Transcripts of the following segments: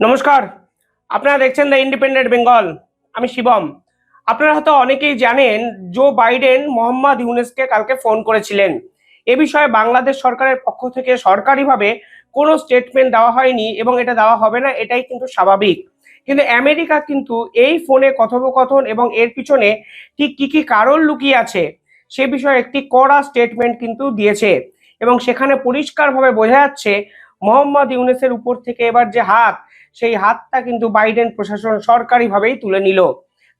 নমস্কার। আপনারা দেখছেন দ্য ইন্ডিপেন্ডেন্ট বেঙ্গল আমি শিবম। আপনারা হয়তো অনেকেই জানেন জো বাইডেন মোহাম্মদ ইউনেসকে কালকে ফোন করেছিলেন। এ বিষয়ে বাংলাদেশ সরকারের পক্ষ থেকে সরকারিভাবে কোনো স্টেটমেন্ট দেওয়া হয়নি এবং এটা দেওয়া হবে না, এটাই কিন্তু স্বাভাবিক। কিন্তু আমেরিকা কিন্তু এই ফোনে কথোপকথন এবং এর পিছনে ঠিক কী কী কারণ লুকিয়ে আছে, সে বিষয়ে একটি কড়া স্টেটমেন্ট কিন্তু দিয়েছে। এবং সেখানে পরিষ্কারভাবে বোঝা যাচ্ছে, মোহাম্মদ ইউনেসের উপর থেকে এবার যে হাত সেই হাতটা কিন্তু বাইডেন প্রশাসন সরকারিভাবেই তুলে নিল।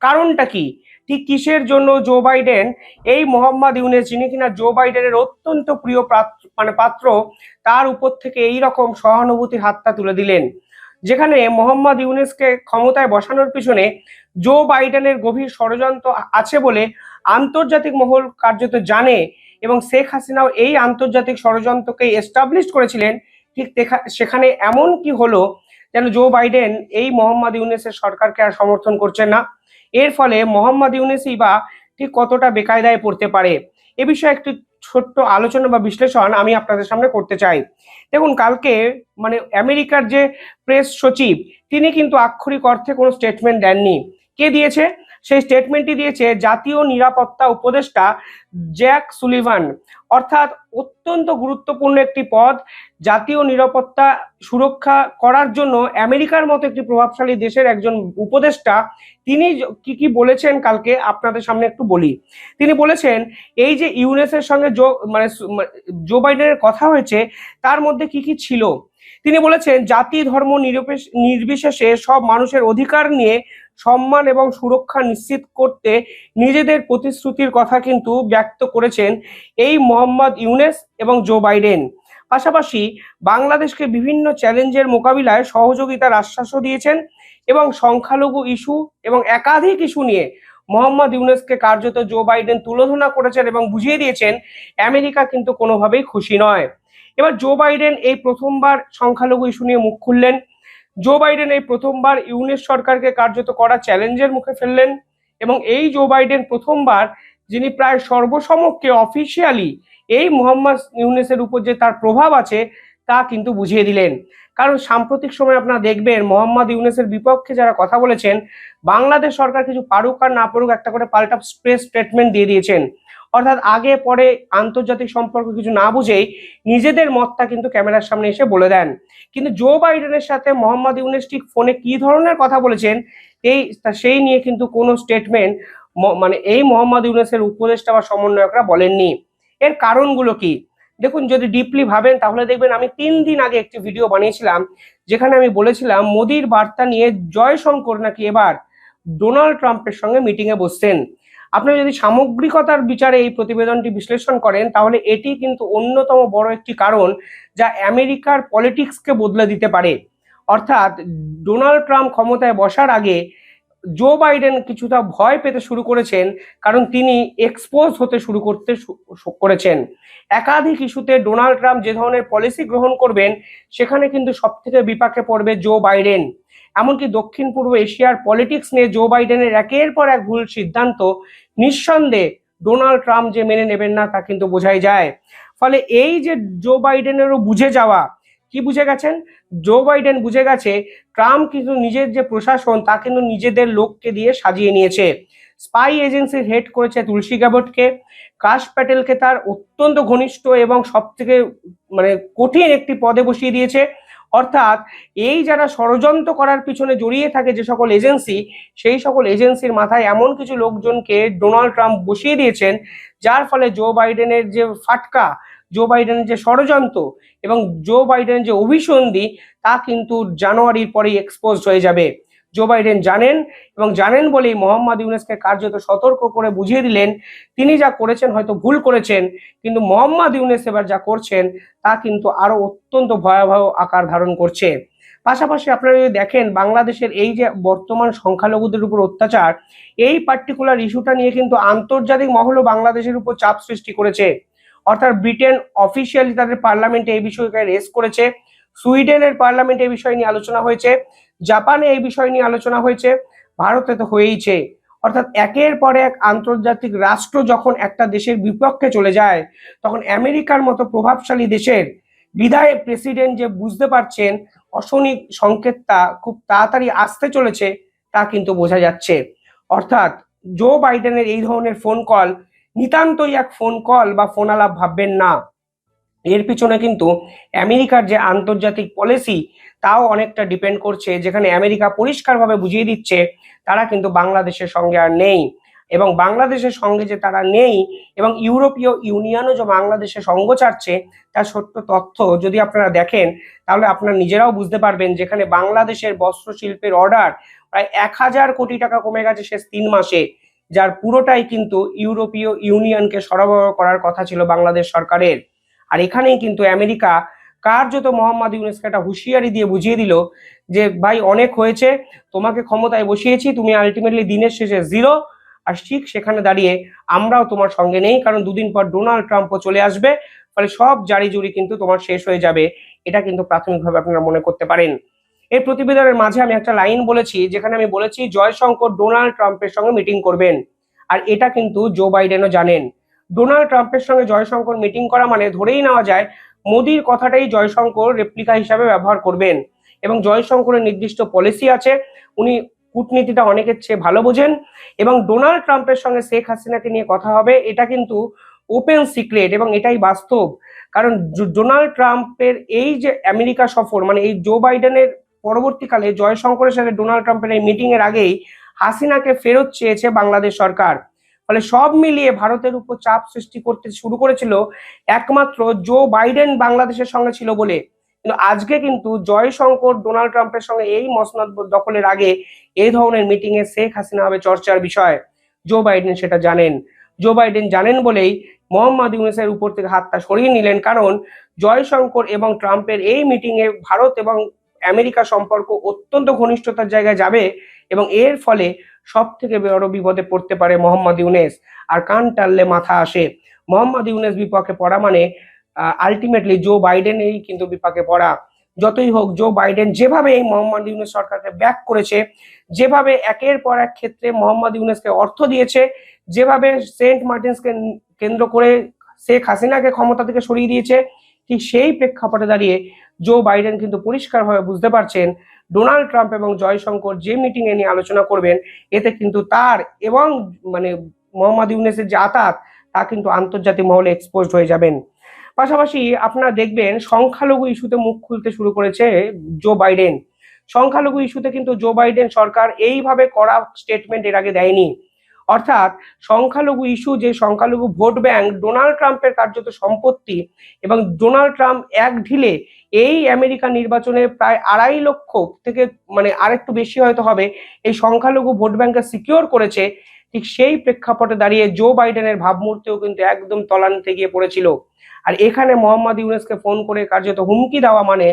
কারণটা কি? ঠিক কিসের জন্য জো বাইডেন? এই মোহাম্মদ ইউনেস, যিনি কিনা জো বাইডেনের অত্যন্ত প্রিয় মানে পাত্র, তার উপর থেকে এই রকম সহানুভূতির হাতটা তুলে দিলেন। যেখানে মোহাম্মদ ইউনেসকে ক্ষমতায় বসানোর পিছনে জো বাইডেনের গভীর ষড়যন্ত্র আছে বলে আন্তর্জাতিক মহল কার্যত জানে এবং শেখ হাসিনাও এই আন্তর্জাতিক ষড়যন্ত্রকে এস্টাবলিশ করেছিলেন। ঠিক সেখানে এমন কি হলো যেন জো বাইডেন এই মোহাম্মদ ইউনেসের সরকারকে আর সমর্থন করছেন না। এর ফলে মোহাম্মদ ইউনেসই বা ঠিক কতটা বেকায়দায় পড়তে পারে? এ বিষয়ে একটি ছোট্ট আলোচনা বা বিশ্লেষণ আমি আপনাদের সামনে করতে চাই। দেখুন, কালকে মানে আমেরিকার যে প্রেস সচিব, তিনি কিন্তু আক্ষরিক অর্থে কোনো স্টেটমেন্ট দেননি। কে দিয়েছে? সেই স্টেটমেন্টটি দিয়েছে, জাতীয় নিরাপত্তা উপদেষ্টা জ্যাক সুলিভান। অর্থাৎ অত্যন্ত গুরুত্বপূর্ণ একটি পদ, জাতীয় নিরাপত্তা সুরক্ষা করার জন্য আমেরিকার মতো একটি প্রভাবশালী দেশের একজন উপদেষ্টা, তিনি কি কি বলেছেন কালকে আপনাদের সামনে একটু বলি। তিনি বলেছেন, এই যে ইউনেসের সঙ্গে জো মানে জো বাইডেনের কথা হয়েছে, তার মধ্যে কি কি ছিল? তিনি বলেছেন, জাতি, ধর্ম, নিরপেক্ষ, নির্বিশেষে সব মানুষের অধিকার নিয়ে সম্মান এবং সুরক্ষা নিশ্চিত করতে নিজেদের প্রতিশ্রুতির কথা কিন্তু ব্যক্ত করেছেন এই মোহাম্মদ ইউনেস এবং জো বাইডেন। পাশাপাশি বাংলাদেশকে বিভিন্ন চ্যালেঞ্জের মোকাবিলায় সহযোগিতার আশ্বাসও দিয়েছেন এবং সংখ্যালঘু ইস্যু এবং একাধিক ইস্যু নিয়ে মোহাম্মদ ইউনেসকে কার্যত জো বাইডেন তুলোধনা করেছেন এবং বুঝিয়ে দিয়েছেন, আমেরিকা কিন্তু কোনোভাবেই খুশি নয়। এবার জো বাইডেন এই প্রথমবার সংখ্যালঘু ইস্যু নিয়ে মুখ খুললেন। জো বাইডেন এই প্রথমবার ইউনেস সরকারকে কার্যত করা চ্যালেঞ্জের মুখে ফেললেন এবং এই জো বাইডেন প্রথমবার, যিনি প্রায় সর্বসমক্ষে অফিসিয়ালি এই মোহাম্মদ ইউনেসের উপর যে তার প্রভাব আছে, তা কিন্তু বুঝিয়ে দিলেন। কারণ সাম্প্রতিক সময় আপনারা দেখবেন মোহাম্মদ ইউনেসের বিপক্ষে যারা কথা বলেছেন, বাংলাদেশ সরকার কিছু পারুক আর না পারুক একটা করে পাল্টা প্রেস স্টেটমেন্ট দিয়ে দিয়েছেন। অর্থাৎ আগে, পরে আন্তর্জাতিক সম্পর্ক কিছু না বুঝেই নিজেদের মতটা কিন্তু ক্যামেরার সামনে এসে বলে দেন। কিন্তু জো বাইডেনের সাথে মোহাম্মদ ইউনেস ঠিক ফোনে কি ধরনের কথা বলেছেন, এই সেই নিয়ে কিন্তু কোনো স্টেটমেন্ট মানে এই মোহাম্মদ ইউনেসের উপদেষ্টা বা সমন্বয়করা বলেননি। এর কারণগুলো কি? দেখুন, যদি ডিপলি ভাবেন, তাহলে দেখবেন আমি তিন দিন আগে একটি ভিডিও বানিয়েছিলাম, যেখানে আমি বলেছিলাম, মোদির বার্তা নিয়ে জয়শঙ্কর নাকি এবার ডোনাল্ড ট্রাম্পের সঙ্গে মিটিংয়ে বসছেন। আপনি যদি সামগ্রিকতার বিচারে এই প্রতিবেদনটি বিশ্লেষণ করেন, তাহলে এটি কিন্তু অন্যতম বড় একটি কারণ যা আমেরিকার পলিটিক্সকে বদলে দিতে পারে। অর্থাৎ ডোনাল্ড ট্রাম্প ক্ষমতায় বসার আগে জো বাইডেন কিছুটা ভয় পেতে শুরু করেছেন, কারণ তিনি এক্সপোজ হতে শুরু করতে করেছেন। একাধিক ইস্যুতে ডোনাল্ড ট্রাম্প যে ধরনের পলিসি গ্রহণ করবেন, সেখানে কিন্তু সব থেকে বিপাকে পড়বে জো বাইডেন। এমনকি দক্ষিণ পূর্ব এশিয়ার পলিটিক্স নিয়ে জো বাইডেনের একের পর এক ভুল সিদ্ধান্ত নিঃসন্দেহে ডোনাল্ড ট্রাম্প যে মেনে নেবেন না তা কিন্তু বোঝাই যায়। ফলে এই যে জো বাইডেনেরও বুঝে যাওয়া, কি বুঝে গেছেন? জো বাইডেন বুঝে গেছে ট্রাম্প কিন্তু নিজের যে প্রশাসন তা কিন্তু নিজেদের লোককে দিয়ে সাজিয়ে নিয়েছে। স্পাই এজেন্সির হেড করেছে তুলসী গ্যাবটকে কাশ প্যাটেলকে তার অত্যন্ত ঘনিষ্ঠ এবং সব থেকে মানে কঠিন একটি পদে বসিয়ে দিয়েছে। অর্থাৎ এই যারা ষড়যন্ত্র করার পিছনে জড়িয়ে থাকে যে সকল এজেন্সি, সেই সকল এজেন্সির মাথায় এমন কিছু লোকজনকে ডোনাল্ড ট্রাম্প বসিয়ে দিয়েছেন, যার ফলে জো বাইডেনের যে ফাটকা, জো বাইডেনের যে ষড়যন্ত্র এবং জো বাইডেনের যে অভিসন্ধি, তা কিন্তু জানুয়ারির পরেই এক্সপোজ হয়ে যাবে। জো বাইডেন জানেন এবং জানেন বলেই মোহাম্মদ ইউনেসকে কার্যত সতর্ক করে বুঝিয়ে দিলেন। তিনি যা করেছেন হয়তো ভুল করেছেন, কিন্তু মোহাম্মদ ইউনেস এবার যা করছেন তা কিন্তু আরও অত্যন্ত ভয়াবহ আকার ধারণ করছে। পাশাপাশি আপনারা যদি দেখেন, বাংলাদেশের এই যে বর্তমান সংখ্যালঘুদের উপর অত্যাচার, এই পার্টিকুলার ইস্যুটা নিয়ে কিন্তু আন্তর্জাতিক মহলও বাংলাদেশের উপর চাপ সৃষ্টি করেছে। অর্থাৎ ব্রিটেন অফিসিয়ালি তাদের পার্লামেন্টে এই বিষয়কে রেস করেছে। সুইডেনের পার্লামেন্টে এই বিষয় নিয়ে আলোচনা হয়েছে, জাপানে এই বিষয় নিয়ে আলোচনা হয়েছে, ভারতে তো হয়েইছে। অর্থাৎ একের পর এক আন্তর্জাতিক রাষ্ট্র যখন একটা দেশের বিপক্ষে চলে যায়, তখন আমেরিকার মতো প্রভাবশালী দেশের বিদায় প্রেসিডেন্ট যে বুঝতে পারছেন অশনিক সংকেতটা খুব তাড়াতাড়ি আসতে চলেছে, তা কিন্তু বোঝা যাচ্ছে। অর্থাৎ জো বাইডেনের এই ধরনের ফোন কল নিতান্তই এক ফোন কল বা ফোন আলাপ ভাববেন না। এর পিছনে কিন্তু আমেরিকার যে আন্তর্জাতিক পলিসি, তাও অনেকটা ডিপেন্ড করছে, যেখানে আমেরিকা পরিষ্কারভাবে বুঝিয়ে দিচ্ছে তারা কিন্তু বাংলাদেশের সঙ্গে আর নেই। এবং বাংলাদেশের সঙ্গে যে তারা নেই এবং ইউরোপীয় ইউনিয়নও যে বাংলাদেশে সঙ্গ চাচ্ছে তার সত্য তথ্য যদি আপনারা দেখেন, তাহলে আপনারা নিজেরাও বুঝতে পারবেন যেখানে বাংলাদেশের বস্ত্র শিল্পের অর্ডার প্রায় এক হাজার কোটি টাকা কমে গেছে শেষ তিন মাসে, যার পুরোটাই কিন্তু ইউরোপীয় ইউনিয়নকে সরবরাহ করার কথা ছিল বাংলাদেশ সরকারের। আর এখানেই কিন্তু আমেরিকা কার্যত মোহাম্মদ ইউনেসকে একটা হুঁশিয়ারি দিয়ে বুঝিয়ে দিল যে, ভাই, অনেক হয়েছে, তোমাকে ক্ষমতায় বসিয়েছি, তুমি আলটিমেটলি দিনের শেষে জিরো আর ঠিক সেখানে দাঁড়িয়ে আমরাও তোমার সঙ্গে নেই, কারণ দুদিন পর ডোনাল্ড ট্রাম্পও চলে আসবে, ফলে সব জারি জুরি কিন্তু তোমার শেষ হয়ে যাবে। এটা কিন্তু প্রাথমিকভাবে আপনারা মনে করতে পারেন। এই প্রতিবেদনের মাঝে আমি একটা লাইন বলেছি, যেখানে আমি বলেছি, জয়শঙ্কর ডোনাল্ড ট্রাম্পের সঙ্গে মিটিং করবেন। আর এটা কিন্তু জো বাইডেনও জানেন। ডোনাল্ড ট্রাম্পের সঙ্গে জয়শঙ্কর মিটিং করা মানে ধরেই নেওয়া যায় মোদির কথাটাই জয়শঙ্কর রেপ্লিকা হিসাবে ব্যবহার করবেন। এবং জয়শঙ্করের নির্দিষ্ট পলিসি আছে, উনি কূটনীতিটা অনেকের চেয়ে ভালো বোঝেন। এবং ডোনাল্ড ট্রাম্পের সঙ্গে শেখ হাসিনাকে নিয়ে কথা হবে, এটা কিন্তু ওপেন সিক্রেট এবং এটাই বাস্তব। কারণ ডোনাল্ড ট্রাম্পের এই যে আমেরিকা সফর মানে এই জো বাইডেনের পরবর্তীকালে জয়শঙ্করের সাথে ডোনাল্ড ট্রাম্পের এই মিটিং এর আগেই হাসিনাকে ফেরত চেয়েছে বাংলাদেশ সরকার। ফলে সব মিলিয়ে ভারতের উপর চাপ সৃষ্টি করতে শুরু করেছিল একমাত্র জো বাইডেন বাংলাদেশের সঙ্গে ছিল বলে। কিন্তু আজকে কিন্তু জয়শঙ্কর ডোনাল্ড ট্রাম্পের সঙ্গে এই মসনদ দখলের আগে এই ধরনের মিটিং এ শেখ হাসিনা হবে চর্চার বিষয়। জো বাইডেন সেটা জানেন। জো বাইডেন জানেন বলেই মোহাম্মদ ইউনুসের উপর থেকে হাতটা সরিয়ে নিলেন কারণ জয়শঙ্কর এবং ট্রাম্পের এই মিটিং এ ভারত এবং আমেরিকা সম্পর্ক অত্যন্ত ঘনিষ্ঠতার জায়গায় যাবে এবং এর ফলে সব থেকে বড় বিপদে পড়তে পারে মোহাম্মদ ইউনেস। আর কান টানলে মাথা আসে। মোহাম্মদ ইউনেস বিপক্ষে পড়া মানে আলটিমেটলি জো বাইডেনেই কিন্তু বিপাকে পড়া। যতই হোক জো বাইডেন যেভাবে এই মোহাম্মদ ইউনেস সরকারকে ব্যাক করেছে, যেভাবে একের পর এক ক্ষেত্রে মোহাম্মদ ইউনেসকে অর্থ দিয়েছে, যেভাবে সেন্ট মার্টিনসকে কেন্দ্র করে শেখ হাসিনাকে ক্ষমতা থেকে সরিয়ে দিয়েছে ঠিক সেই প্রেক্ষাপটে দাঁড়িয়ে জো বাইডেন কিন্তু পরিষ্কারভাবে বুঝতে পারছেন ডোনাল্ড ট্রাম্প এবং জয়শঙ্কর যে মিটিং এ নিয়ে আলোচনা করবেন, এতে কিন্তু তার এবং মানে মোহাম্মদ ইউনেসের যে আতাত, তা কিন্তু আন্তর্জাতিক মহলে এক্সপোজড হয়ে যাবেন। পাশাপাশি আপনারা দেখবেন সংখ্যালঘু ইস্যুতে মুখ খুলতে শুরু করেছে জো বাইডেন সংখ্যালঘু ইস্যুতে কিন্তু জো বাইডেন সরকার এইভাবে করা স্টেটমেন্ট এর আগে দেয়নি। অর্থাৎ সংখ্যালঘু ইস্যু যে সংখ্যালঘু ভোট ব্যাংক ডোনাল্ড ট্রাম্পের কার্যত সম্পত্তি এবং ডোনাল্ড ট্রাম্প এক ঢিলে এই আমেরিকা নির্বাচনে প্রায় আড়াই লক্ষ থেকে মানে আরেকটু বেশি হয়তো হবে এই সংখ্যালঘু ভোট ব্যাংকে সিকিউর করেছে। ঠিক সেই প্রেক্ষাপটে দাঁড়িয়ে জো বাইডেনের ভাবমূর্তিও কিন্তু একদম তলানিতে গিয়ে পড়েছিল। আর এখানে মোহাম্মদ ইউনেসকে ফোন করে কার্যত হুমকি দেওয়া মানে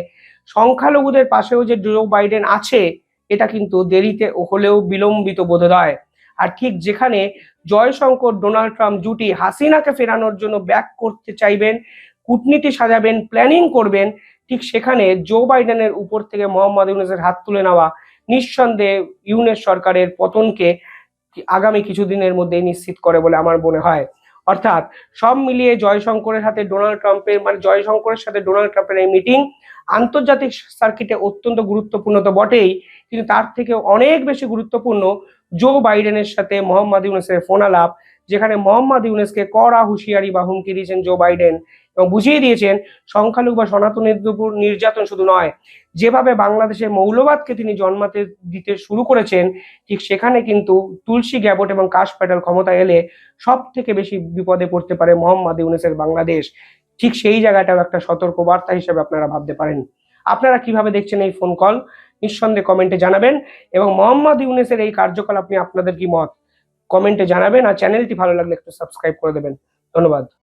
সংখ্যালঘুদের পাশেও যে জো বাইডেন আছে, এটা কিন্তু দেরিতে হলেও বিলম্বিত বোধ হয়। আর ঠিক যেখানে জয়শঙ্কর, ডোনাল্ড ট্রাম্প জুটি হাসিনাকে ফেরানোর জন্য ব্যাক করতে চাইবেন, কূটনীতি সাজাবেন, প্ল্যানিং করবেন, ঠিক সেখানে জো বাইডেনের উপর থেকে মোহাম্মদ ইউনেসের হাত তুলে নেওয়া নিঃসন্দেহে ইউনেস সরকারের পতনকে আগামী কিছুদিনের মধ্যেই নিশ্চিত করে বলে আমার মনে হয়। অর্থাৎ সব মিলিয়ে জয়শঙ্করের হাতে ডোনাল্ড ট্রাম্পের মানে জয়শঙ্করের সাথে ডোনাল্ড ট্রাম্পের এই মিটিং আন্তর্জাতিক সার্কিটে অত্যন্ত গুরুত্বপূর্ণ তো বটেই, কিন্তু তার থেকে অনেক বেশি গুরুত্বপূর্ণ জো বাইডেনের সাথে মোহাম্মদ ইউনেসের ফোন আলাপ যেখানে মোহাম্মদ ইউনেসকে কড়া হুঁশিয়ারি বা হুমকি দিয়েছেন জো বাইডেন এবং বুঝিয়ে দিয়েছেন, সংখ্যালঘু বা উপর নির্যাতন শুধু নয়, যেভাবে বাংলাদেশের মৌলবাদকে তিনি জন্মাতে দিতে শুরু করেছেন, ঠিক সেখানে কিন্তু তুলসী গ্যাবট এবং কাশ প্যাডেল ক্ষমতা এলে সব থেকে বেশি বিপদে পড়তে পারে মোহাম্মদ ইউনেসের বাংলাদেশ। ঠিক সেই জায়গাটাও একটা সতর্ক বার্তা হিসেবে আপনারা ভাবতে পারেন। আপনারা কীভাবে দেখছেন এই ফোন কল নিঃসন্দেহে কমেন্টে জানাবেন এবং মোহাম্মদ ইউনেসের এই কার্যকলাপ নিয়ে আপনাদের কি মত? কমেন্টে জানাবেন আর চ্যানেলটি ভালো লাগলে একটু সাবস্ক্রাইব করে দেবেন। ধন্যবাদ।